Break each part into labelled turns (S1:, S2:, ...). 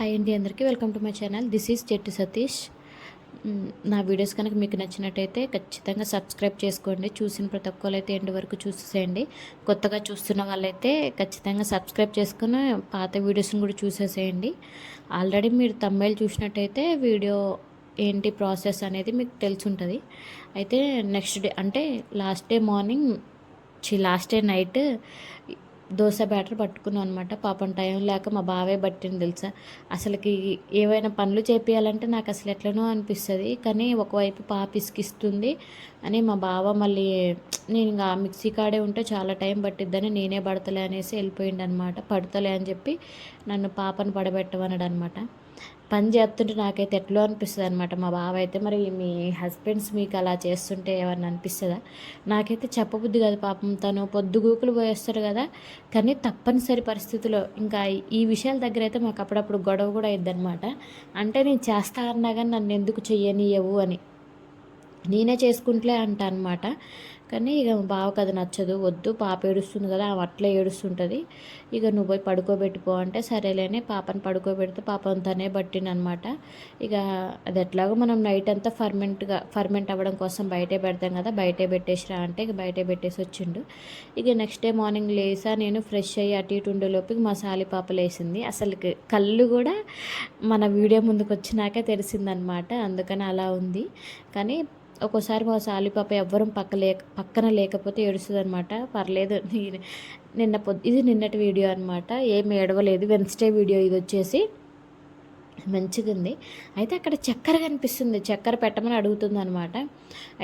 S1: Hi అండి అందరికీ welcome to my channel. This is చెట్టు సతీష్ నా వీడియోస్ కనుక మీకు నచ్చినట్టయితే ఖచ్చితంగా సబ్స్క్రైబ్ చేసుకోండి. చూసిన ప్రతి ఒక్కరు అయితే ఎండు వరకు చూసేసేయండి. కొత్తగా చూస్తున్న వాళ్ళైతే ఖచ్చితంగా సబ్స్క్రైబ్ చేసుకుని పాత వీడియోస్ని కూడా చూసేసేయండి. ఆల్రెడీ మీరు తమ్మేలు చూసినట్టయితే వీడియో ఏంటి ప్రాసెస్ అనేది మీకు తెలుసుంటుంది. అయితే నెక్స్ట్ డే అంటే లాస్ట్ డే మార్నింగ్ చి last day night dosa batter పట్టుకున్నాం అనమాట పాపం టైం లేక మా బావే పట్టింది తెలుసా. అసలుకి ఏవైనా పనులు చేపియాలంటే నాకు అసలు ఎట్లనో అనిపిస్తుంది. కానీ ఒకవైపు పాప ఇసుకిస్తుంది. అని మా బావ మళ్ళీ నేను ఇంకా మిక్సీ కాడే ఉంటే చాలా టైం పట్టిద్దని నేనే పడతలే అనేసి వెళ్ళిపోయిండు అనమాట పడతలే అని చెప్పి నన్ను పాపను పడబెట్టమన్నాడు అనమాట పని చేస్తుంటే నాకైతే ఎట్లా అనిపిస్తుంది అనమాట మా బావ అయితే మరి మీ హస్బెండ్స్ మీకు అలా చేస్తుంటే ఏమన్నా అనిపిస్తుందా? నాకైతే చెప్పబుద్ధి కాదు పాపం. తను పొద్దుగూకులు పోయేస్తారు కదా. కానీ తప్పనిసరి పరిస్థితిలో ఇంకా ఈ విషయాల దగ్గర అయితే మాకు అప్పుడప్పుడు గొడవ కూడా ఇద్దనమాట అనమాట అంటే నేను చేస్తా అన్నా కానీ నన్ను ఎందుకు చెయ్యనియవు అని. నేనే చేసుకుంటలే అంట అనమాట కానీ ఇక మా బావకు అది నచ్చదు వద్దు పాప ఏడుస్తుంది కదా ఆమె అట్లా ఏడుస్తుంటుంది. ఇక నువ్వు పోయి పడుకోబెట్టుకో అంటే సరేలేని పాపను పడుకోబెడితే పాపం తనే పట్టినమాట ఇక అది ఎట్లాగో మనం నైట్ అంతా ఫర్మెంట్గా ఫర్మెంట్ అవ్వడం కోసం బయటే పెడతాం కదా బయటే పెట్టేసిరా అంటే ఇక బయటే పెట్టేసి వచ్చిండు. ఇక నెక్స్ట్ డే మార్నింగ్ లేసా నేను ఫ్రెష్ అయ్యి అటు ఇటు ఉండే మా సాలి పాప లేసింది. అసలు కళ్ళు కూడా మన వీడియో ముందుకు వచ్చినాకే తెలిసిందనమాట అందుకని అలా ఉంది. కానీ ఒక్కోసారి మా సాలిపాప ఎవ్వరం పక్క లేక పక్కన లేకపోతే ఏడుస్తుంది అనమాట పర్లేదు నిన్న పొద్దు ఇది నిన్నటి వీడియో అనమాట ఏమి ఏడవలేదు. వెన్స్డే వీడియో ఇది వచ్చేసి మంచిగా ఉంది అయితే అక్కడ చక్కెర కనిపిస్తుంది. చక్కెర పెట్టమని అడుగుతుంది అనమాట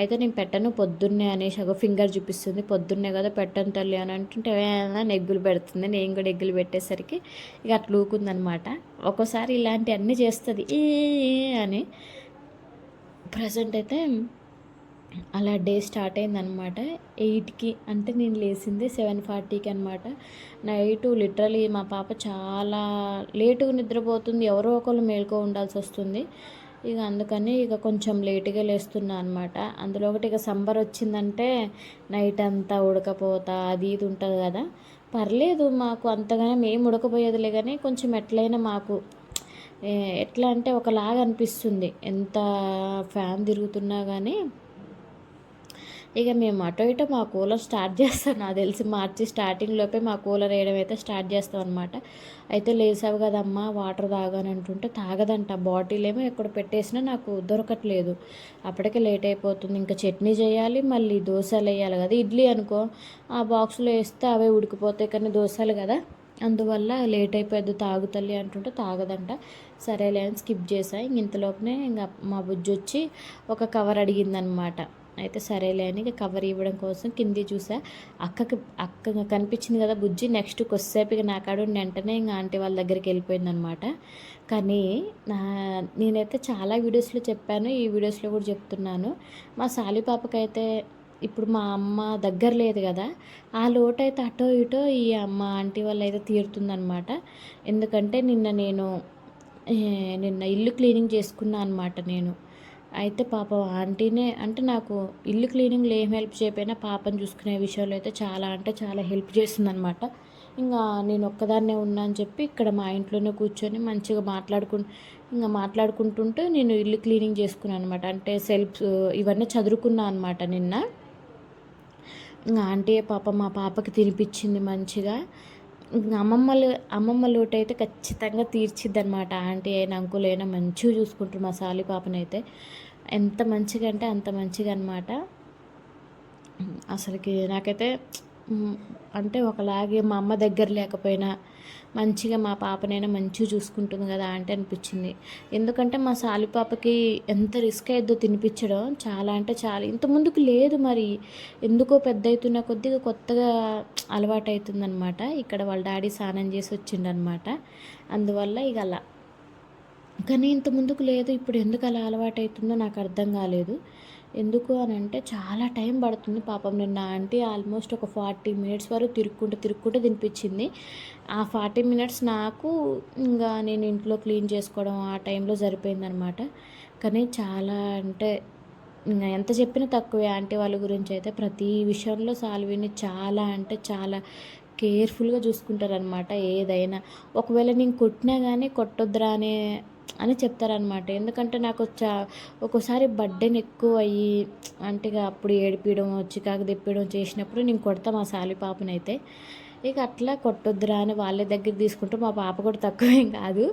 S1: అయితే నేను పెట్టను పొద్దున్నే అనేసి ఒక ఫింగర్ చూపిస్తుంది. పొద్దున్నే కదా పెట్టను తల్లి అని అంటుంటే ఎగ్గులు నెగ్గులు పెడుతుంది. నేను కూడా ఎగ్గులు పెట్టేసరికి ఇక అట్లా ఊకుందనమాట ఒక్కోసారి ఇలాంటివన్నీ చేస్తుంది. ఏ అని. ప్రజెంట్ అయితే అలా డే స్టార్ట్ అయిందనమాట. ఎయిట్కి అంటే నేను లేచింది సెవెన్ ఫార్టీకి అనమాట. నైట్ లిటరలీ మా పాప చాలా లేటుగా నిద్రపోతుంది. ఎవరో ఒకరు మేల్కో ఉండాల్సి వస్తుంది. ఇక అందుకని ఇక కొంచెం లేటుగా లేస్తున్నా అనమాట. అందులో ఒకటి ఇక సంబర్ వచ్చిందంటే నైట్ అంతా ఉడకపోతా అది ఇది ఉంటుంది కదా. పర్లేదు మాకు అంతగానే మేము ఉడకపోయేదిలే కానీ కొంచెం ఎట్లయినా మాకు ఎట్లా అంటే ఒకలాగా అనిపిస్తుంది. ఎంత ఫ్యాన్ తిరుగుతున్నా కానీ ఇక మేము అటో ఇటో మా కూలర్ స్టార్ట్ చేస్తాం. నాకు తెలిసి మార్చి స్టార్టింగ్ లోపే మా కూలర్ వేయడం అయితే స్టార్ట్ చేస్తాం అనమాట అయితే లేసావు కదమ్మా వాటర్ తాగాని అంటుంటే తాగదంట. బాటిల్ ఏమో ఎక్కడ పెట్టేసినా నాకు దొరకట్లేదు. అప్పటికే లేట్ అయిపోతుంది. ఇంకా చట్నీ చేయాలి మళ్ళీ దోశలు వేయాలి కదా. ఇడ్లీ అనుకో ఆ బాక్స్లో వేస్తే అవే ఉడికిపోతాయి కానీ దోశలు కదా. అందువల్ల లేట్ అయిపోద్ది తాగుతల్లి అంటుంటే తాగదంట. సరేలే అని స్కిప్ చేసా ఇంతలోపునే ఇంకా మా బుజ్జి వచ్చి ఒక కవర్ అడిగిందనమాట అయితే సరేలే అని కవర్ ఇవ్వడం కోసం కింది చూసా. అక్కకి అక్క కనిపించింది కదా బుజ్జి నెక్స్ట్ కొద్దిసేపు ఇక నాకాడు వెంటనే ఇంకా ఆంటీ వాళ్ళ దగ్గరికి వెళ్ళిపోయింది అనమాట కానీ నా నేనైతే చాలా వీడియోస్లో చెప్పాను ఈ వీడియోస్లో కూడా చెప్తున్నాను. మా సాలి పాపకైతే ఇప్పుడు మా అమ్మ దగ్గర లేదు కదా ఆ లోటు అయితే అటో ఇటో ఈ అమ్మ ఆంటీ వాళ్ళు అయితే తీరుతుందనమాట. ఎందుకంటే నిన్న నేను నిన్న ఇల్లు క్లీనింగ్ చేసుకున్నా అనమాట నేను. అయితే పాప ఆంటీనే అంటే నాకు ఇల్లు క్లీనింగ్లో ఏం హెల్ప్ చేయకపోయినా పాపను చూసుకునే విషయంలో అయితే చాలా అంటే చాలా హెల్ప్ చేసిందనమాట. ఇంకా నేను ఒక్కదాన్నే ఉన్నా అని చెప్పి ఇక్కడ మా ఇంట్లోనే కూర్చొని మంచిగా మాట్లాడుకు ఇంకా మాట్లాడుకుంటుంటే నేను ఇల్లు క్లీనింగ్ చేసుకున్నాను అనమాట అంటే సెల్ఫ్ ఇవన్నీ చదువుకున్నా అనమాట నిన్న. ఇంకా ఆంటీ పాప మా పాపకి తినిపించింది మంచిగా. ఇంకా అమ్మమ్మలు అమ్మమ్మ లోటు అయితే ఖచ్చితంగా తీర్చిద్ది అనమాట ఆంటీ అయినా అంకులైనా మంచిగా చూసుకుంటారు మా సాలి పాపనైతే. ఎంత మంచిగా అంటే అంత మంచిగా అనమాట అసలుకి నాకైతే అంటే ఒకలాగే మా అమ్మ దగ్గర లేకపోయినా మంచిగా మా పాపనైనా మంచిగా చూసుకుంటుంది కదా అంటే అనిపించింది. ఎందుకంటే మా సాలి పాపకి ఎంత రిస్క్ అయ్యిద్దో తినిపించడం చాలా అంటే చాలా ఇంత ముందుకు లేదు మరి. ఎందుకో పెద్ద అవుతున్న కొద్దిగా కొత్తగా అలవాటు అవుతుందన్నమాట ఇక్కడ వాళ్ళ డాడీ స్నానం చేసి వచ్చిండనమాట అందువల్ల ఇక అలా. కానీ ఇంత ముందుకు లేదు. ఇప్పుడు ఎందుకు అలా అలవాటు అవుతుందో నాకు అర్థం కాలేదు. ఎందుకు అని అంటే చాలా టైం పడుతుంది పాపం. నిన్న ఆంటీ ఆల్మోస్ట్ ఒక ఫార్టీ మినిట్స్ వరకు తిరుక్కుంటూ తిరుక్కుంటూ తినిపించింది. ఆ ఫార్టీ మినిట్స్ నాకు ఇంకా నేను ఇంట్లో క్లీన్ చేసుకోవడం ఆ టైంలో సరిపోయిందనమాట. కానీ చాలా అంటే ఇంకా ఎంత చెప్పినా తక్కువే ఆంటీ వాళ్ళ గురించి అయితే. ప్రతి విషయంలో సాల్విని చాలా అంటే చాలా కేర్ఫుల్గా చూసుకుంటారనమాట. ఏదైనా. ఒకవేళ నేను కొట్టినా కానీ కొట్టొద్దురా అనే అని చెప్తారనమాట ఎందుకంటే నాకు చా ఒక్కోసారి బర్త్డేని ఎక్కువ అయ్యి అంటే ఇక అప్పుడు ఏడిపించడం చికాకు తెప్పడం చేసినప్పుడు నేను కొడతా మా సాలి పాపనైతే ఇక అట్లా కొట్టొద్దురా అని వాళ్ళ దగ్గర తీసుకుంటూ మా పాప కూడా తక్కువేం కాదు.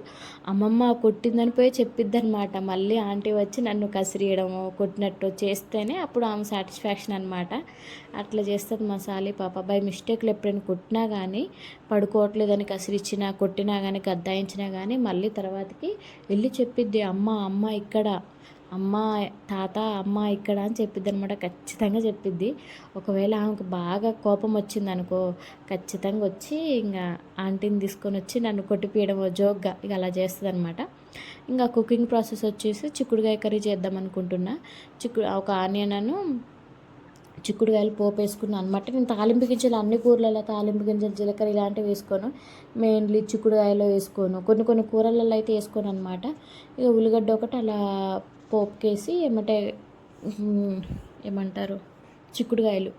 S1: అమ్మమ్మ కొట్టిందని పోయి చెప్పిద్ది అనమాట మళ్ళీ ఆంటీ వచ్చి నన్ను కసిరియడము కొట్టినట్టు చేస్తేనే అప్పుడు ఆమె సాటిస్ఫాక్షన్ అనమాట అట్లా చేస్తుంది మా సాలి పాప. బై మిస్టేక్లు ఎప్పుడైనా కొట్టినా కానీ పడుకోవట్లేదని కసిరిచ్చినా కొట్టినా కానీ గద్దాయించినా కానీ మళ్ళీ తర్వాతకి వెళ్ళి చెప్పిద్ది అమ్మ అమ్మ ఇక్కడ అమ్మ తాత అమ్మ ఇక్కడ అని చెప్పిద్ది అనమాట ఖచ్చితంగా చెప్పిద్ది. ఒకవేళ ఆమెకు బాగా కోపం వచ్చింది అనుకో ఖచ్చితంగా వచ్చి ఇంకా ఆంటీని తీసుకొని వచ్చి నన్ను కొట్టిపీయడం జోక్గా ఇక అలా చేస్తుంది అనమాట ఇంకా కుకింగ్ ప్రాసెస్ వచ్చేసి చిక్కుడుకాయ కర్రీ చేద్దాం అనుకుంటున్నా. చిక్కుడు ఒక ఆనియన్ అను చిక్కుడుకాయలు పోపు వేసుకున్నాను అనమాట నేను తాలింపు గింజలు అన్ని కూరలలో తాలింపు గింజలు జీలకర్ర ఇలాంటివి వేసుకోను. మెయిన్లీ చిక్కుడుకాయలో వేసుకోను. కొన్ని కొన్ని కూరలలో అయితే వేసుకోను అనమాట ఇక ఉల్లిగడ్డ ఒకటి అలా పోపుకేసి ఏమంటే ఏమంటారు చిక్కుడుకాయలు.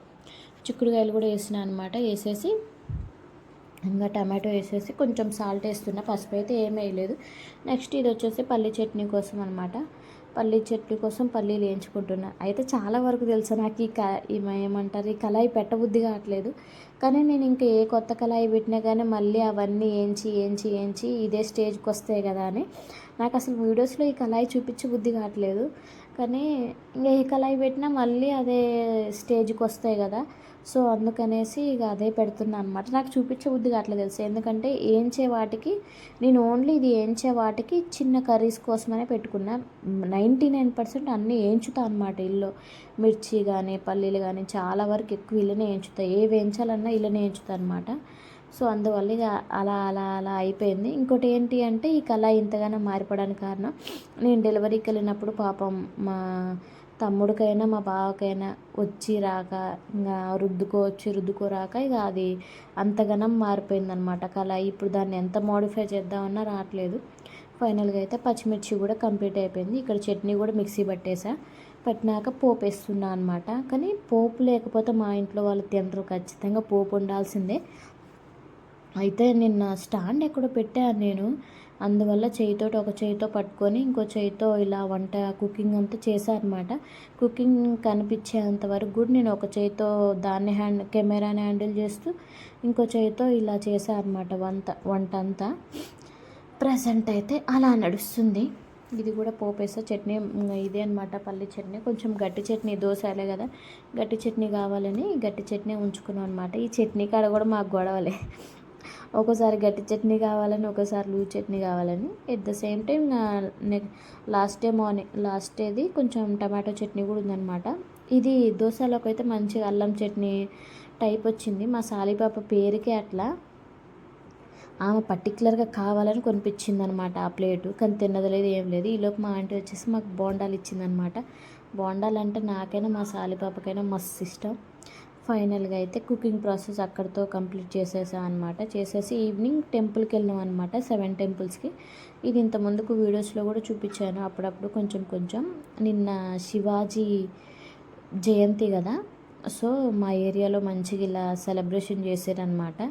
S1: చిక్కుడుకాయలు కూడా వేసిన అనమాట వేసేసి ఇంకా టమాటో వేసేసి కొంచెం సాల్ట్ వేస్తున్నా. పసుపు అయితే ఏం వేయలేదు. నెక్స్ట్ ఇది వచ్చేసి పల్లి చట్నీ కోసం అనమాట పల్లీ చట్నీ కోసం పల్లీలు వేయించుకుంటున్నా. అయితే చాలా వరకు తెలుసా నాకు ఈ క ఏమంటారు ఈ కళాయి పెట్టబుద్ధి కావట్లేదు. కానీ నేను ఇంకా ఏ కొత్త కళాయి పెట్టినా కానీ మళ్ళీ అవన్నీ ఏంచి ఏంచి ఏంచి ఇదే స్టేజ్కి వస్తాయి కదా అని నాకు అసలు వీడియోస్లో ఈ కళాయి చూపించే బుద్ధి కావట్లేదు. కానీ ఇంకా ఈ కళాయి పెట్టినా మళ్ళీ అదే స్టేజ్కి వస్తాయి కదా. సో అందుకనేసి ఇక అదే పెడుతున్నా అనమాట నాకు చూపించే బుద్ధి కావట్లేదు తెలుసు? ఎందుకంటే ఏంచే వాటికి నేను ఓన్లీ ఇది ఏంచే వాటికి చిన్న కర్రీస్ కోసమనే పెట్టుకున్నా. నైంటీ నైన్ పర్సెంట్ అన్నీ ఏంచుతా అనమాట ఇల్లు. మిర్చి కానీ పల్లీలు కానీ చాలా వరకు ఎక్కువ ఇళ్ళనే ఏంచుతాయి ఏ వేయించాలన్నా ఇళ్ళనే ఏంచుతా అనమాట సో అందువల్ల ఇక అలా అలా అలా అయిపోయింది. ఇంకోటి ఏంటి అంటే ఈ కళ ఇంతగానో మారిపోవడానికి కారణం నేను డెలివరీకి వెళ్ళినప్పుడు పాపం మా తమ్ముడికైనా మా బావకైనా వచ్చి రాక ఇంకా రుద్దుకో వచ్చి రుద్దుకో రాక ఇక అది అంతగానం మారిపోయిందనమాట కళ. ఇప్పుడు దాన్ని ఎంత మోడిఫై చేద్దామన్నా రావట్లేదు. ఫైనల్గా అయితే పచ్చిమిర్చి కూడా కంప్లీట్ అయిపోయింది. ఇక్కడ చట్నీ కూడా మిక్సీ పట్టేసా. పట్టినాక పోపు వేస్తున్నా అనమాట. కానీ పోపు లేకపోతే మా ఇంట్లో వాళ్ళు తినరు ఖచ్చితంగా. పోపు ఉండాల్సిందే. అయితే నిన్న స్టాండ్ ఎక్కడో పెట్టాను నేను. అందువల్ల చేయితో ఒక చేయితో పట్టుకొని ఇంకో చేయితో ఇలా వంట కుకింగ్ అంతా చేశానమాట కుకింగ్ కనిపించేంత వరకు కూడా నేను ఒక చేయితో దాన్ని హ్యాండ్ కెమెరాని హ్యాండిల్ చేస్తూ ఇంకో చేయితో ఇలా చేశానమాట వంట వంట అంతా ప్రజెంట్ అయితే అలా నడుస్తుంది. ఇది కూడా పోపేసా చట్నీ ఇదే అనమాట పల్లి చట్నీ. కొంచెం గట్టి చట్నీ దోశలే కదా. గట్టి చట్నీ కావాలని గట్టి చట్నీ ఉంచుకున్నాం అనమాట ఈ చట్నీ కాడ కూడా మాకు గొడవలే. ఒకసారి గట్టి చట్నీ కావాలని ఒకసారి లూజ్ చట్నీ కావాలని. At the same time next last day morning last డేది కొంచెం టమాటో చట్నీ కూడా ఉందన్నమాట. ఇది దోశలోకి అయితే మంచిగా అల్లం చట్నీ టైప్ వచ్చింది. మా సాలిపాప పేరుకే అట్లా ఆమె పర్టికులర్గా కావాలని కొనిపించింది అనమాట ఆ ప్లేటు. కానీ తిన్నదలేదు ఏం లేదు. ఈలోపు మా ఆంటీ వచ్చేసి మాకు బోండాలు ఇచ్చిందనమాట బోండాలు అంటే నాకైనా మా సాలిపాపకైనా మస్తు ఇష్టం. ఫైనల్గా అయితే కుకింగ్ ప్రాసెస్ అక్కడితో కంప్లీట్ చేసేసా అనమాట చేసేసి ఈవినింగ్ టెంపుల్కి వెళ్ళినాం అనమాట సెవెన్ టెంపుల్స్కి. ఇది ఇంత ముందుకు వీడియోస్లో కూడా చూపించాను. అప్పుడప్పుడు కొంచెం కొంచెం నిన్న శివాజీ జయంతి కదా సో మా ఏరియాలో మంచిగా ఇలా సెలబ్రేషన్ చేశారనమాట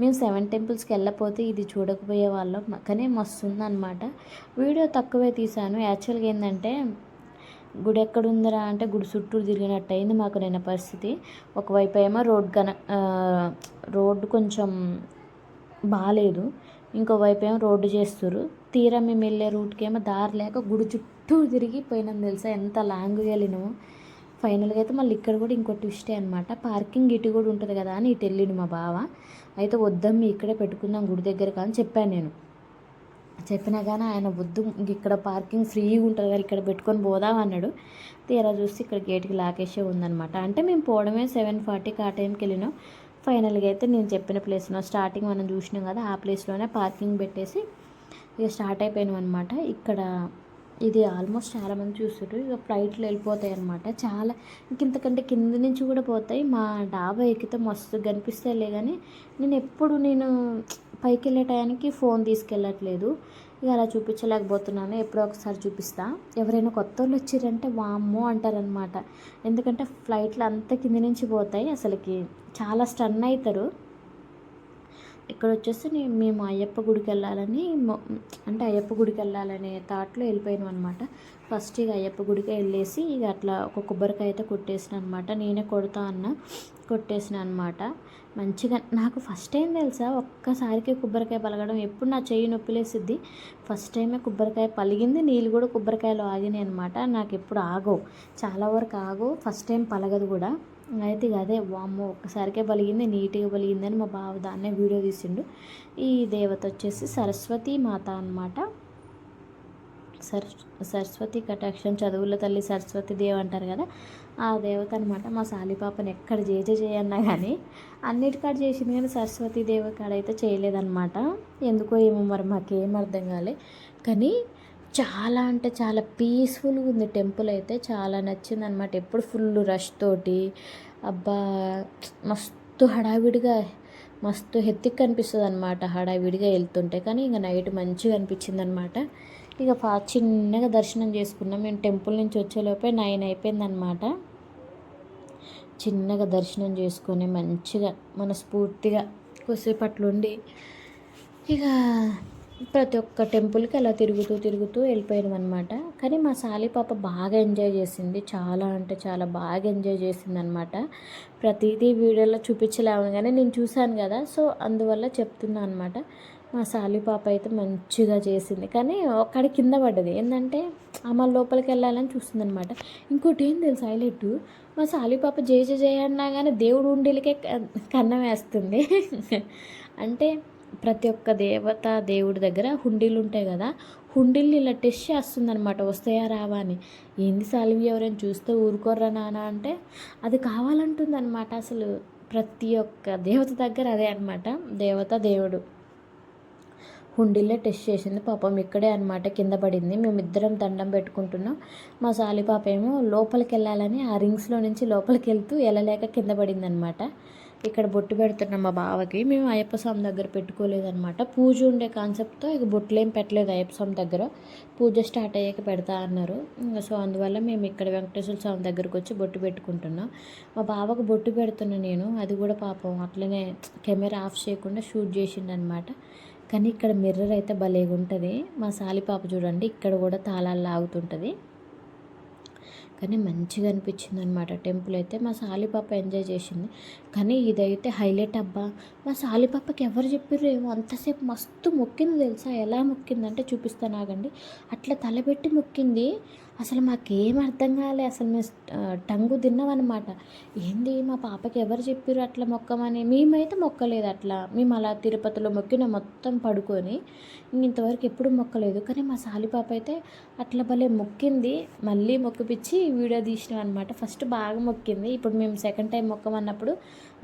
S1: మేము సెవెన్ టెంపుల్స్కి వెళ్ళపోతే ఇది చూడకపోయే వాళ్ళం కానీ మస్తు ఉందన్నమాట వీడియో తక్కువే తీశాను. యాక్చువల్గా ఏంటంటే గుడి ఎక్కడుందిరా అంటే గుడి చుట్టూరు తిరిగినట్టు అయింది మాకు నిన్న పరిస్థితి. ఒకవైపు ఏమో రోడ్ కన రోడ్డు కొంచెం బాగాలేదు ఇంకోవైపు ఏమో రోడ్డు చేస్తారు తీరా మేము వెళ్ళే రూట్కి ఏమో దారి లేక గుడి చుట్టూ తిరిగి పోయినాం తెలుసా? ఎంత లాంగ్ వెళ్ళినాము. ఫైనల్గా అయితే మళ్ళీ ఇక్కడ కూడా ఇంకో ట్విస్టే అనమాట పార్కింగ్ ఇటు కూడా ఉంటుంది కదా అని ఇటు వెళ్ళిండు మా బావ. అయితే వద్దాం ఇక్కడే పెట్టుకుందాం గుడి దగ్గర కానీ చెప్పాను నేను. చెప్పినా కానీ ఆయన వద్దు ఇక్కడ పార్కింగ్ ఫ్రీగా ఉంటుంది కదా ఇక్కడ పెట్టుకొని పోదాం అన్నాడు. తీరా చూస్తే ఇక్కడ గేట్కి లాకేసే ఉందనమాట అంటే మేము పోవడమే సెవెన్ ఫార్టీకి ఆ టైంకి వెళ్ళినాం. ఫైనల్గా అయితే నేను చెప్పిన ప్లేస్లో స్టార్టింగ్ మనం చూసినాం కదా ఆ ప్లేస్లోనే పార్కింగ్ పెట్టేసి ఇక స్టార్ట్ అయిపోయినాం అనమాట ఇక్కడ ఇది ఆల్మోస్ట్ చాలామంది చూస్తారు ఇక ఫ్లైట్లు వెళ్ళిపోతాయి అనమాట చాలా ఇంతకంటే కింద నుంచి కూడా పోతాయి. మా డాబా ఎక్కితే మస్తు కనిపిస్తాయిలే కానీ నేను ఎప్పుడు నేను పైకి వెళ్ళే టయానికి ఫోన్ తీసుకెళ్ళట్లేదు. ఇక అలా చూపించలేకపోతున్నాను. ఎప్పుడో ఒకసారి చూపిస్తా. ఎవరైనా కొత్త వాళ్ళు వచ్చారంటే వామ్మో అంటారనమాట ఎందుకంటే ఫ్లైట్లు అంత కింద నుంచి పోతాయి. అసలుకి చాలా స్టన్ అవుతారు. ఇక్కడ వచ్చేసి నేను మేము అయ్యప్ప గుడికి వెళ్ళాలని అంటే అయ్యప్ప గుడికి వెళ్ళాలనే థాట్లో వెళ్ళిపోయాను అనమాట ఫస్ట్ ఇక అయ్యప్ప గుడికి వెళ్ళేసి ఇక అట్లా ఒక కొబ్బరికాయ అయితే కొట్టేసిన అనమాట నేనే కొడతా అన్న కొట్టేసిన అనమాట మంచిగా నాకు ఫస్ట్ టైం తెలుసా ఒక్కసారికి కొబ్బరికాయ పలగడం. ఎప్పుడు నా చెయ్యి నొప్పిలేసిద్ది. ఫస్ట్ టైమే కొబ్బరికాయ పలిగింది నీళ్ళు కూడా కొబ్బరికాయలు ఆగినాయి అనమాట నాకు ఎప్పుడు ఆగవు చాలా వరకు ఆగవు. ఫస్ట్ టైం పలగదు కూడా. అయితే ఇక అదే వామ్మో ఒక్కసారికే పలిగింది నీట్గా బలిగింది అని మా బావ దాన్నే వీడియో తీసిండు. ఈ దేవత వచ్చేసి సరస్వతి మాత అన్నమాట. సర్ సరస్వతి కటాక్షం చదువుల తల్లి సరస్వతి దేవి అంటారు కదా ఆ దేవత అనమాట మా సాలిపాపని ఎక్కడ జేజ చేయన్నా కానీ అన్నిటికాడ చేసింది కానీ సరస్వతి దేవి కాడ అయితే చేయలేదన్నమాట. ఎందుకో ఏమో మరి మాకేం అర్థం కాలే. కానీ చాలా అంటే చాలా పీస్ఫుల్గా ఉంది టెంపుల్ అయితే. చాలా నచ్చింది అనమాట ఎప్పుడు ఫుల్ రష్ తోటి. అబ్బా మస్తు హడావిడిగా మస్తు హెత్తికి కనిపిస్తుంది అనమాట హడావిడిగా వెళ్తుంటే. కానీ ఇంకా నైట్ మంచిగా అనిపించింది అనమాట ఇక ఫా చిన్నగా దర్శనం చేసుకున్నాం. మేము టెంపుల్ నుంచి వచ్చేలోపే నైన్ అయిపోయిందనమాట చిన్నగా దర్శనం చేసుకొని మంచిగా మనస్ఫూర్తిగా కొద్దిసేపు అట్లుండి ఇక ప్రతి ఒక్క టెంపుల్కి అలా తిరుగుతూ తిరుగుతూ వెళ్ళిపోయాం అనమాట కానీ మా సాలి పాప బాగా ఎంజాయ్ చేసింది. చాలా అంటే చాలా బాగా ఎంజాయ్ చేసింది అనమాట ప్రతిదీ వీడియోలో చూపించలేము కానీ నేను చూశాను కదా. సో అందువల్ల చెప్తున్నా అనమాట మా సాలి పాప అయితే మంచిగా చేసింది. కానీ ఒక్కడి కింద పడ్డది. ఏంటంటే ఆమె లోపలికి వెళ్ళాలని చూస్తుంది అనమాట ఇంకోటి ఏం తెలుసు హైలైట్? మా సాలి పాప జయ జయ జయ అన్నా కానీ దేవుడు ఉండేలకే కన్నం వేస్తుంది. అంటే ప్రతి ఒక్క దేవత దేవుడి దగ్గర హుండీలు ఉంటాయి కదా హుండీలు ఇలా టెస్ట్ చేస్తుంది అనమాట వస్తాయా రావా అని. ఏంది సాలివి ఎవరైనా చూస్తే ఊరుకోర్రా నాన్న అంటే అది కావాలంటుంది అనమాట అసలు. ప్రతి ఒక్క దేవత దగ్గర అదే అనమాట దేవత దేవుడు. హుండీలో టెస్ట్ చేసింది పాపం ఇక్కడే అనమాట కింద పడింది. మేమిద్దరం దండం పెట్టుకుంటున్నాం. మా సాలి పాప ఏమో లోపలికి వెళ్ళాలని ఆ రింగ్స్లో నుంచి లోపలికి వెళ్తూ వెళ్ళలేక కింద పడింది అనమాట ఇక్కడ బొట్టు పెడుతున్న మా బావకి. మేము అయ్యప్ప స్వామి దగ్గర పెట్టుకోలేదన్నమాట. పూజ ఉండే కాన్సెప్ట్తో ఇక బొట్లు ఏం పెట్టలేదు అయ్యప్ప స్వామి దగ్గర. పూజ స్టార్ట్ అయ్యాక పెడతా అన్నారు. ఇంకా సో అందువల్ల మేము ఇక్కడ వెంకటేశ్వర స్వామి దగ్గరకు వచ్చి బొట్టు పెట్టుకుంటున్నాం. మా బావకు బొట్టు పెడుతున్నా నేను. అది కూడా పాపం అట్లనే కెమెరా ఆఫ్ చేయకుండా షూట్ చేసిండనమాట కానీ ఇక్కడ మిర్రర్ అయితే భలేగా ఉంటుంది మా సాలిపాప చూడండి ఇక్కడ కూడా తాళాలు లాగుతుంటుంది. కానీ మంచిగా అనిపించింది అనమాట టెంపుల్ అయితే మా సాలిపాప ఎంజాయ్ చేసింది. కానీ ఇదైతే హైలైట్ అబ్బా. మా సాలిపాపకి ఎవరు చెప్పారు ఏమో అంతసేపు మస్తు మొక్కింది తెలుసా? ఎలా మొక్కిందంటే చూపిస్తాను ఆగండి. అట్లా తలపెట్టి మొక్కింది. అసలు మాకేం అర్థం కాలే. అసలు మేము టంగు తిన్నామన్నమాట. ఏంది మా పాపకి ఎవరు చెప్పారు అట్లా మొక్కమని? మేమైతే మొక్కలేదు అట్లా. మేము అలా తిరుపతిలో మొక్కిన మొత్తం పడుకొని ఇంతవరకు ఎప్పుడు మొక్కలేదు. కానీ మా సాలి పాప అయితే అట్లా భలే మొక్కింది. మళ్ళీ మొక్కిపిచ్చి వీడియో తీసినాం అనమాట ఫస్ట్ బాగా మొక్కింది. ఇప్పుడు మేము సెకండ్ టైం మొక్కమన్నప్పుడు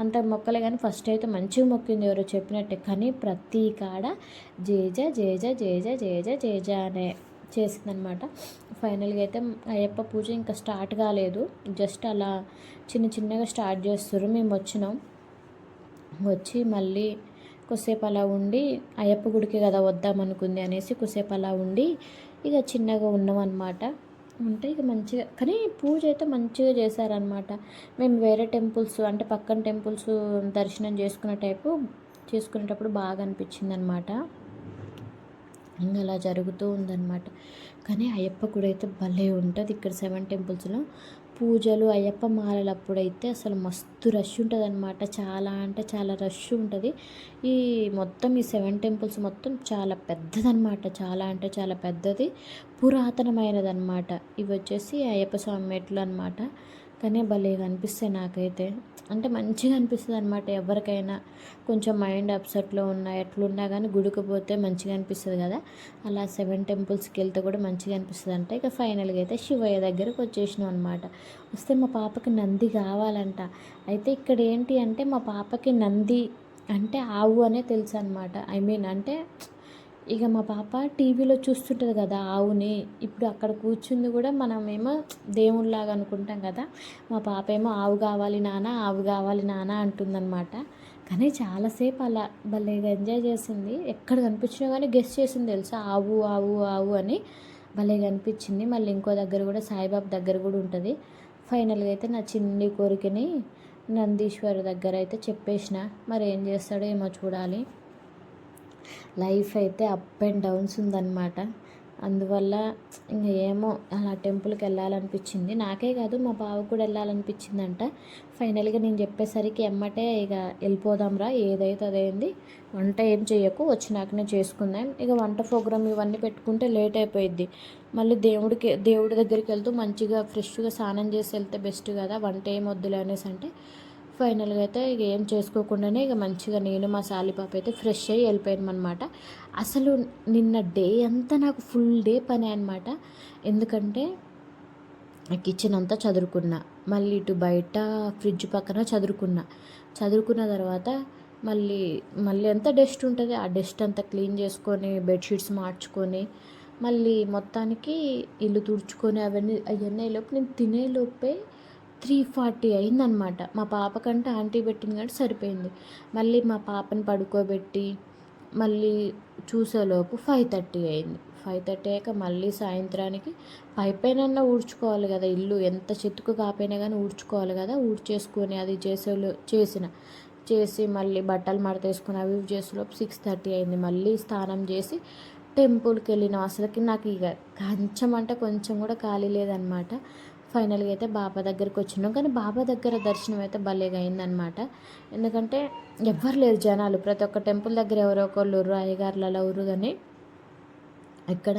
S1: అంత మొక్కలే కానీ ఫస్ట్ అయితే మంచిగా మొక్కింది ఎవరో చెప్పినట్టే. కానీ ప్రతి కాడ జేజ జేజ జేజ జేజ జేజ అనే చేసిందనమాట ఫైనల్గా అయితే అయ్యప్ప పూజ ఇంకా స్టార్ట్ కాలేదు. జస్ట్ అలా చిన్న చిన్నగా స్టార్ట్ చేస్తారు. మేము వచ్చినాం. వచ్చి మళ్ళీ కొద్దిసేపు అలా ఉండి అయ్యప్ప గుడికి కదా వద్దామనుకుంది అనేసి కొద్దిసేపు అలా ఉండి ఇక చిన్నగా ఉన్నాం అనమాట ఉంటే ఇక మంచిగా కానీ పూజ అయితే మంచిగా చేశారనమాట మేము వేరే టెంపుల్స్ అంటే పక్కన టెంపుల్స్ దర్శనం చేసుకునే టైపు చేసుకునేటప్పుడు బాగా అనిపించింది అనమాట ఇంకా అలా జరుగుతూ ఉందన్నమాట. కానీ అయ్యప్ప గుడి అయితే భలే ఉంటుంది. ఇక్కడ సెవెన్ టెంపుల్స్లో పూజలు అయ్యప్ప మాలలు అప్పుడైతే అసలు మస్తు రష్ ఉంటుంది అనమాట చాలా అంటే చాలా రష్ ఉంటుంది. ఈ మొత్తం ఈ సెవెన్ టెంపుల్స్ మొత్తం చాలా పెద్దదన్నమాట. చాలా అంటే చాలా పెద్దది. పురాతనమైనది అనమాట ఇవి వచ్చేసి అయ్యప్ప స్వామి మెట్లు అనమాట కానీ భలేగా అనిపిస్తాయి నాకైతే. అంటే మంచిగా అనిపిస్తుంది అనమాట ఎవరికైనా. కొంచెం మైండ్ అప్సెట్లో ఉన్నా ఎట్లున్నా కానీ గుడికి పోతే మంచిగా అనిపిస్తుంది కదా. అలా సెవెన్ టెంపుల్స్కి వెళ్తే కూడా మంచిగా అనిపిస్తుంది అంటే ఇక ఫైనల్గా అయితే శివయ్య దగ్గరకు వచ్చేసినాం అనమాట వస్తే మా పాపకి నంది కావాలంట. అయితే ఇక్కడ ఏంటి అంటే మా పాపకి నంది అంటే ఆవు అనే తెలుసు అనమాట ఐ మీన్ అంటే ఇక మా పాప టీవీలో చూస్తుంటుంది కదా ఆవుని ఇప్పుడు అక్కడ కూర్చుంది కూడా మనమేమో దేవుళ్ళలాగా అనుకుంటాం కదా మా పాప ఏమో ఆవు కావాలి నాన్న ఆవు కావాలి నాన్న అంటుందన్నమాట. కానీ చాలాసేపు అలా భలేగా ఎంజాయ్ చేసింది. ఎక్కడ కనిపించినా కానీ గెస్ట్ చేసింది తెలుసా ఆవు ఆవు ఆవు అని. భలేగా అనిపించింది మళ్ళీ ఇంకో దగ్గర కూడా సాయిబాబా దగ్గర కూడా ఉంటుంది. ఫైనల్గా అయితే నా చిన్ని కోరికని నందీశ్వర్ దగ్గర అయితే చెప్పేసిన. మరి ఏం చేస్తాడో ఏమో చూడాలి. లైఫ్ అయితే అప్ అండ్ డౌన్స్ ఉందన్నమాట. అందువల్ల ఇంకా ఏమో అలా టెంపుల్కి వెళ్ళాలనిపించింది. నాకే కాదు మా బావ కూడా వెళ్ళాలనిపించిందంట. ఫైనల్గా నేను చెప్పేసరికి ఎమ్మటే ఇక వెళ్ళిపోదాంరా ఏదైతే అదైంది వంట ఏం చేయకు వచ్చినాకనే చేసుకుందాం. ఇక వంట ప్రోగ్రామ్ ఇవన్నీ పెట్టుకుంటే లేట్ అయిపోయింది మళ్ళీ దేవుడికి దేవుడి దగ్గరికి వెళ్తూ మంచిగా ఫ్రెష్గా స్నానం చేసి వెళ్తే బెస్ట్ కదా వంట ఏం వద్దులే అనేసి అంటే ఫైనల్గా అయితే ఇక ఏం చేసుకోకుండానే ఇక మంచిగా నేను మా సాలిపాప అయితే ఫ్రెష్ అయ్యి వెళ్ళిపోయాను అనమాట అసలు నిన్న డే అంతా నాకు ఫుల్ డే పని అనమాట ఎందుకంటే కిచెన్ అంతా చదువుకున్నా మళ్ళీ ఇటు బయట ఫ్రిడ్జ్ పక్కన చదువుకున్నా చదువుకున్న తర్వాత మళ్ళీ మళ్ళీ ఎంత డస్ట్ ఉంటుంది ఆ డస్ట్ అంతా క్లీన్ చేసుకొని బెడ్షీట్స్ మార్చుకొని మళ్ళీ మొత్తానికి ఇల్లు తుడుచుకొని అవన్నీ అవన్నీ లోపు నేను తినేలోపే త్రీ ఫార్టీ అయిందనమాట. మా పాపకంటే ఆంటీ పెట్టింది కానీ సరిపోయింది. మళ్ళీ మా పాపని పడుకోబెట్టి మళ్ళీ చూసేలోపు ఫైవ్ థర్టీ అయింది. ఫైవ్ థర్టీ అయ్యాక మళ్ళీ సాయంత్రానికి పై పైన ఊడ్చుకోవాలి కదా ఇల్లు. ఎంత చెట్టుకు కాపోయినా కానీ ఊడ్చుకోవాలి కదా. ఊడ్చేసుకొని అది చేసే చేసిన. చేసి మళ్ళీ బట్టలు మడతేసుకుని అవి చేసేలోపు సిక్స్ థర్టీ అయింది. మళ్ళీ స్నానం చేసి టెంపుల్కి వెళ్ళినాం అసలుకి నాకు ఇక కొంచెం అంటే కొంచెం కూడా ఖాళీ లేదనమాట. ఫైనల్గా అయితే బాబా దగ్గరికి వచ్చినాం. కానీ బాబా దగ్గర దర్శనం అయితే భలేగా అయిందనమాట ఎందుకంటే ఎవ్వరు లేరు జనాలు. ప్రతి ఒక్క టెంపుల్ దగ్గర ఎవరో ఒకళ్ళు ఉర్రు అయ్యగారులు అలా ఉర్రు కానీ ఇక్కడ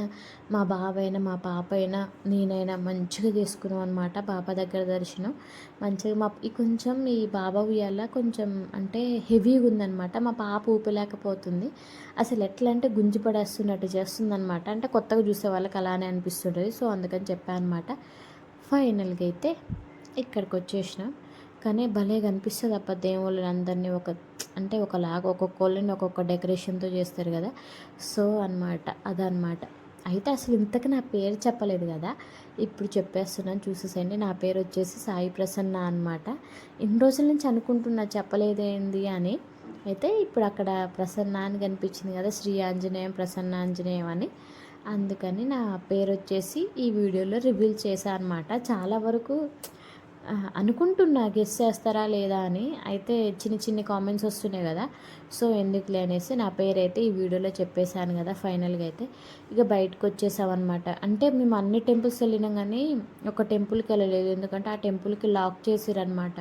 S1: మా బాబైనా మా పాప అయినా నేనైనా మంచిగా తీసుకున్నాం అనమాట బాబా దగ్గర దర్శనం. మంచిగా మా ఈ కొంచెం ఈ బాబా ఉయ్యాల కొంచెం అంటే హెవీగా ఉందనమాట మా పాప ఊపలేకపోతుంది. అసలు ఎట్లా అంటే గుంజి పడేస్తున్నట్టు చేస్తుందనమాట అంటే కొత్తగా చూసే వాళ్ళకి అలానే అనిపిస్తుంటుంది. సో అందుకని చెప్పాను అనమాట ఫైనల్గా అయితే ఇక్కడికి వచ్చేసినాం కానీ భలే కనిపిస్తుంది అప్ప దేవుళ్ళని అందరినీ ఒక అంటే ఒకలాగా ఒక్కొక్కళ్ళని ఒక్కొక్క డెకరేషన్తో చేస్తారు కదా. సో అనమాట అదనమాట అయితే అసలు ఇంతకు నా పేరు చెప్పలేదు కదా. ఇప్పుడు చెప్పేస్తున్నాను చూసేసండి నా పేరు వచ్చేసి సాయి ప్రసన్న అనమాట ఇన్ని రోజుల నుంచి అనుకుంటున్నా చెప్పలేదేంది అని. అయితే ఇప్పుడు అక్కడ ప్రసన్న అని కనిపించింది కదా శ్రీ ఆంజనేయం ప్రసన్న ఆంజనేయం అని. అందుకని నా పేరు వచ్చేసి ఈ వీడియోలో రివీల్ చేశాను అనమాట చాలా వరకు అనుకుంటున్నా గెస్ చేస్తారా లేదా అని. అయితే చిన్న చిన్న కామెంట్స్ వస్తున్నాయి కదా. సో ఎందుకులే అనేసి నా పేరు అయితే ఈ వీడియోలో చెప్పేశాను కదా ఫైనల్గా అయితే. ఇక బయటకు వచ్చేసామన్నమాట అంటే మేము అన్ని టెంపుల్స్ వెళ్ళినాం కానీ ఒక టెంపుల్కి వెళ్ళలేదు. ఎందుకంటే ఆ టెంపుల్కి లాక్ చేసిరనమాట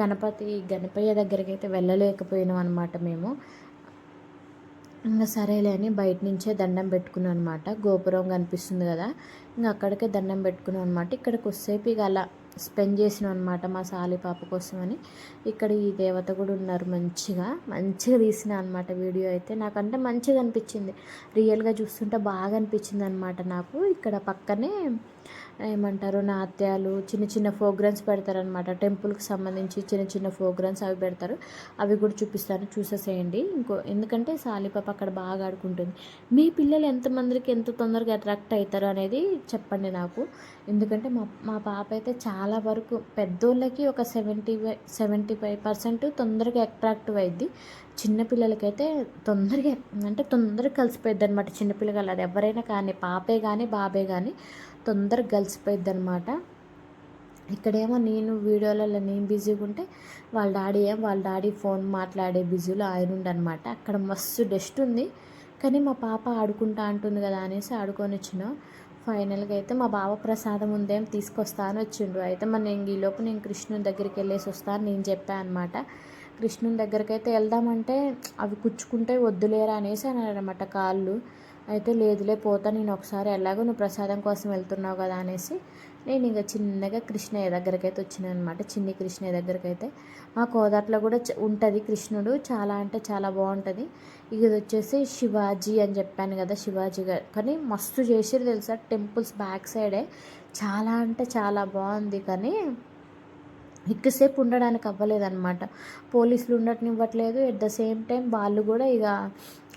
S1: గణపతి గణపయ్య దగ్గరికి అయితే వెళ్ళలేకపోయినాం అనమాట మేము. ఇంకా సరేలే అని బయట నుంచే దండం పెట్టుకున్నాను అనమాట గోపురం కనిపిస్తుంది కదా ఇంకా అక్కడికే దండం పెట్టుకున్నాను అనమాట ఇక్కడికి వస్తేపు ఇక అలా స్పెండ్ చేసిన అనమాట మా సాలి పాప కోసమని ఇక్కడ ఈ దేవత కూడా ఉన్నారు మంచిగా మంచిగా తీసిన అనమాట వీడియో అయితే. నాకంటే మంచిగా అనిపించింది. రియల్గా చూస్తుంటే బాగా అనిపించింది అనమాట నాకు. ఇక్కడ పక్కనే ఏమంటారు నాట్యాలు చిన్న చిన్న ప్రోగ్రామ్స్ పెడతారనమాట టెంపుల్కి సంబంధించి చిన్న చిన్న ప్రోగ్రామ్స్ అవి పెడతారు. అవి కూడా చూపిస్తాను చూసేసేయండి. ఇంకో ఎందుకంటే సాలిపాప అక్కడ బాగా ఆడుకుంటుంది. మీ పిల్లలు ఎంతమందికి ఎంత తొందరగా అట్రాక్ట్ అవుతారు అనేది చెప్పండి నాకు. ఎందుకంటే మా మా పాప అయితే చాలా వరకు పెద్దోళ్ళకి ఒక సెవెంటీ సెవెంటీ ఫైవ్ పర్సెంట్ తొందరగా అట్రాక్టివ్ అయింది చిన్నపిల్లలకైతే తొందరగా అంటే తొందరగా కలిసిపోయింది అనమాట చిన్నపిల్లలు అది ఎవరైనా కానీ పాపే కానీ బాబే కానీ తొందరగా కలిసిపోయింది అనమాట ఇక్కడేమో నేను వీడియోలలో నేను బిజీగా ఉంటే వాళ్ళ డాడీ ఏం వాళ్ళ డాడీ ఫోన్ మాట్లాడే బిజీలో ఆయన ఉండనమాట అక్కడ మస్తు డస్ట్ ఉంది. కానీ మా పాప ఆడుకుంటా అంటుంది కదా అనేసి ఆడుకొని వచ్చినాం. ఫైనల్గా అయితే మా బావ ప్రసాదం ఉందేం తీసుకొస్తా అని వచ్చిండు. అయితే మన నేను ఈలోపు నేను కృష్ణుని దగ్గరికి వెళ్ళేసి వస్తాను నేను చెప్పాను అనమాట కృష్ణుని దగ్గరికి అయితే వెళ్దామంటే అవి కుచ్చుకుంటే వద్దులేరా అనేసి అనమాట కాళ్ళు. అయితే లేదులే పోతా నేను ఒకసారి ఎలాగో నువ్వు ప్రసాదం కోసం వెళ్తున్నావు కదా అనేసి నేను ఇంకా చిన్నగా కృష్ణయ్య దగ్గరికి అయితే వచ్చినాను అనమాట చిన్ని కృష్ణయ్య దగ్గరికి అయితే మా కోదాట్లో కూడా ఉంటుంది కృష్ణుడు చాలా అంటే చాలా బాగుంటుంది. ఇక ఇది వచ్చేసి శివాజీ అని చెప్పాను కదా శివాజీ గారు. కానీ మస్తు చేసిరు తెలుసా టెంపుల్స్ బ్యాక్ సైడే. చాలా అంటే చాలా బాగుంది కానీ ఎక్కువసేపు ఉండడానికి అవ్వలేదన్నమాట. పోలీసులు ఉండటనివ్వట్లేదు. ఎట్ ద సేమ్ టైం వాళ్ళు కూడా ఇక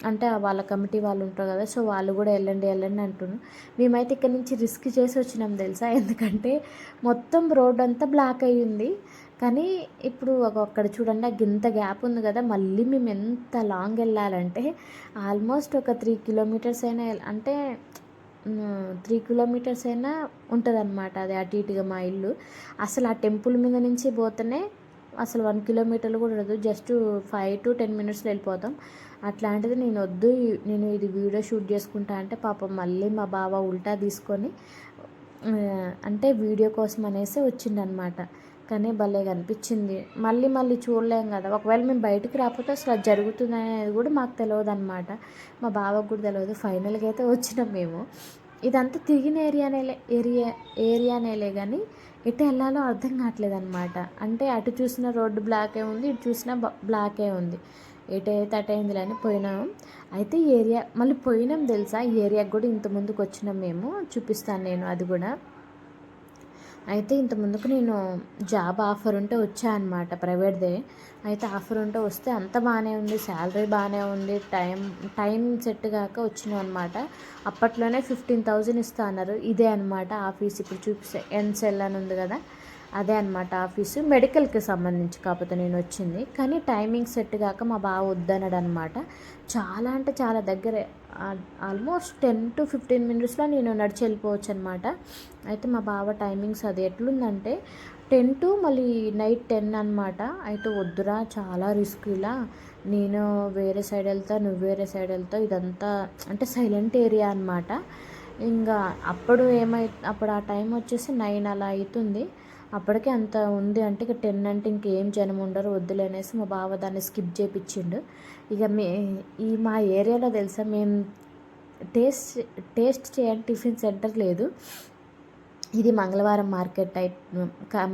S1: అంటే వాళ్ళ కమిటీ వాళ్ళు ఉంటారు కదా సో వాళ్ళు కూడా వెళ్ళండి వెళ్ళండి అంటున్నారు. మేమైతే ఇక్కడ నుంచి రిస్క్ చేసి వచ్చినాం తెలుసా? ఎందుకంటే మొత్తం రోడ్ అంతా బ్లాక్ అయ్యింది. కానీ ఇప్పుడు అక్కడ చూడండి గింత గ్యాప్ ఉంది కదా మళ్ళీ మేము ఎంత లాంగ్ వెళ్ళాలంటే ఆల్మోస్ట్ ఒక త్రీ కిలోమీటర్స్ అయినా అంటే త్రీ కిలోమీటర్స్ అయినా ఉంటుంది అనమాట అది అటు ఇటుగా మా ఇల్లు. అసలు ఆ టెంపుల్ మీద నుంచి పోతేనే అసలు వన్ కిలోమీటర్లు కూడా ఉండదు. జస్ట్ ఫైవ్ టు టెన్ మినిట్స్లో వెళ్ళిపోతాం. అట్లాంటిది నేను వద్దు నేను ఇది వీడియో షూట్ చేసుకుంటా అంటే పాపం మళ్ళీ మా బావ ఉల్టా తీసుకొని అంటే వీడియో కోసం అనేసి వచ్చిండనమాట కానీ భలే కనిపించింది. మళ్ళీ మళ్ళీ చూడలేం కదా. ఒకవేళ మేము బయటికి రాకపోతే అసలు అది జరుగుతుంది అనేది కూడా మాకు తెలియదు అనమాట మా బావకు కూడా తెలియదు ఫైనల్గా అయితే వచ్చినాం మేము. ఇదంతా తిరిగిన ఏరియానేలే ఏరియా ఏరియానేలే కానీ ఎటు వెళ్ళాలో అర్థం కావట్లేదు అనమాట అంటే అటు చూసిన రోడ్డు బ్లాకే ఉంది ఇటు చూసిన బ్లాకే ఉంది. ఎటైతే అయితే అని పోయినాం. అయితే ఈ ఏరియా మళ్ళీ పోయినాం తెలుసా? ఈ ఏరియాకి కూడా ఇంత ముందుకు వచ్చినాం మేము. చూపిస్తాను నేను అది కూడా. అయితే ఇంత ముందుకు నేను జాబ్ ఆఫర్ ఉంటే వచ్చా అనమాట ప్రైవేట్దే. అయితే ఆఫర్ ఉంటే వస్తే అంత బాగానే ఉంది శాలరీ బాగానే ఉంది టైం టైం సెట్ కాక వచ్చినాం అనమాట అప్పట్లోనే ఫిఫ్టీన్ థౌజండ్ ఇస్తా అన్నారు. ఇదే అనమాట ఆఫీస్. ఇప్పుడు చూపిస్తే ఎన్సెల్ అని ఉంది కదా. అదే అనమాట ఆఫీసు మెడికల్కి సంబంధించి కాకపోతే నేను వచ్చింది. కానీ టైమింగ్ సెట్ కాక మా బావ వద్దన్నాడు అనమాట చాలా అంటే చాలా దగ్గరే. ఆల్మోస్ట్ టెన్ టు ఫిఫ్టీన్ మినిట్స్లో నేను నడిచి వెళ్ళిపోవచ్చు అనమాట అయితే మా బావ టైమింగ్స్ అది ఎట్లుందంటే టెన్ టు మళ్ళీ నైట్ టెన్ అనమాట అయితే వద్దురా చాలా రిస్క్ ఇలా. నేను వేరే సైడ్ వెళ్తా నువ్వు వేరే సైడ్ వెళ్తావు ఇదంతా అంటే సైలెంట్ ఏరియా అనమాట ఇంకా అప్పుడు ఏమై అప్పుడు ఆ టైం వచ్చేసి నైన్ అలా అవుతుంది అప్పటికే అంత ఉంది అంటే ఇక టెన్ అంటే ఇంకేం జనం ఉండరు వద్దులే అనేసి మా బావ దాన్ని స్కిప్ చేపించిండు ఇక మే ఈ మా ఏరియాలో తెలుసా మేము టేస్ట్ టేస్ట్ చేయని టిఫిన్ సెంటర్ లేదు. ఇది మంగళవారం మార్కెట్ టైప్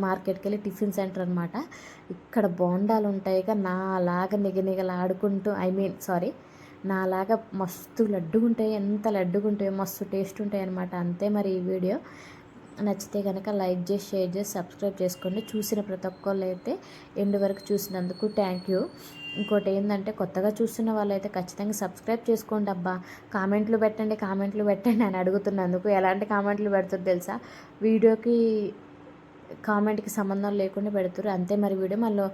S1: మార్కెట్కి వెళ్ళి టిఫిన్ సెంటర్ అనమాట ఇక్కడ బోండాలు ఉంటాయి ఇక నాలాగా నిగనిగలాడుకుంటూ ఐ మీన్ సారీ నాలాగా మస్తు లడ్డుగా ఉంటాయి ఎంత లడ్డుగా ఉంటాయో మస్తు టేస్ట్ ఉంటాయి అనమాట అంతే మరి ఈ వీడియో. నచ్చితే కనుక లైక్ చేసి షేర్ చేసి సబ్స్క్రైబ్ చేసుకోండి. చూసిన ప్రతి ఒక్కళ్ళు అయితే ఎండు వరకు చూసినందుకు థ్యాంక్ యూ ఇంకోటి ఏంటంటే కొత్తగా చూస్తున్న వాళ్ళైతే ఖచ్చితంగా సబ్స్క్రైబ్ చేసుకోండి అబ్బా. కామెంట్లు పెట్టండి కామెంట్లు పెట్టండి అని అడుగుతున్నందుకు. ఎలాంటి కామెంట్లు పెడుతుంది తెలుసా? వీడియోకి కామెంట్కి సంబంధం లేకుండా పెడుతురు అంతే మరి వీడియో. మళ్ళీ